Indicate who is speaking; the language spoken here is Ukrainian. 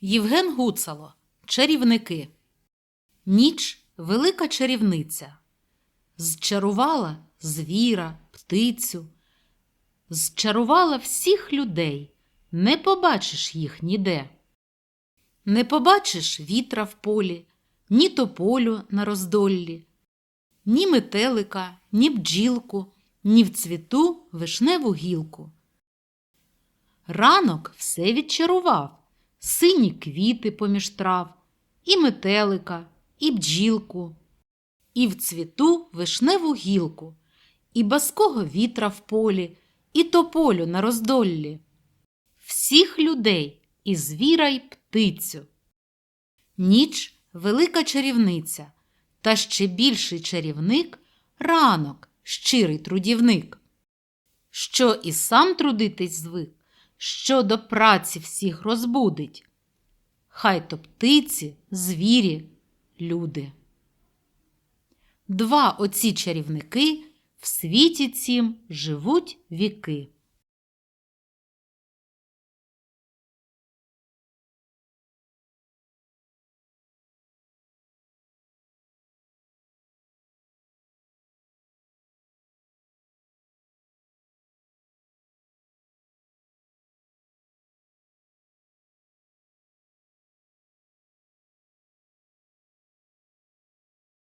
Speaker 1: Євген Гуцало. Чарівники. Ніч велика чарівниця. Зчарувала звіра, птицю. Зчарувала всіх людей. Не побачиш їх ніде. Не побачиш вітра в полі, ні тополю на роздоллі, ні метелика, ні бджілку, ні в цвіту вишневу гілку. Ранок все відчарував, сині квіти поміж трав, і метелика, і бджілку, і в цвіту вишневу гілку, і баского вітра в полі, і тополю на роздоллі. Всіх людей і звіра, й птицю. Ніч велика чарівниця, та ще більший чарівник ранок, щирий трудівник. Що і сам трудитись звик, що до праці всіх розбудить. Хай то птиці, звірі, люди. Два оці чарівники в світі цім живуть віки.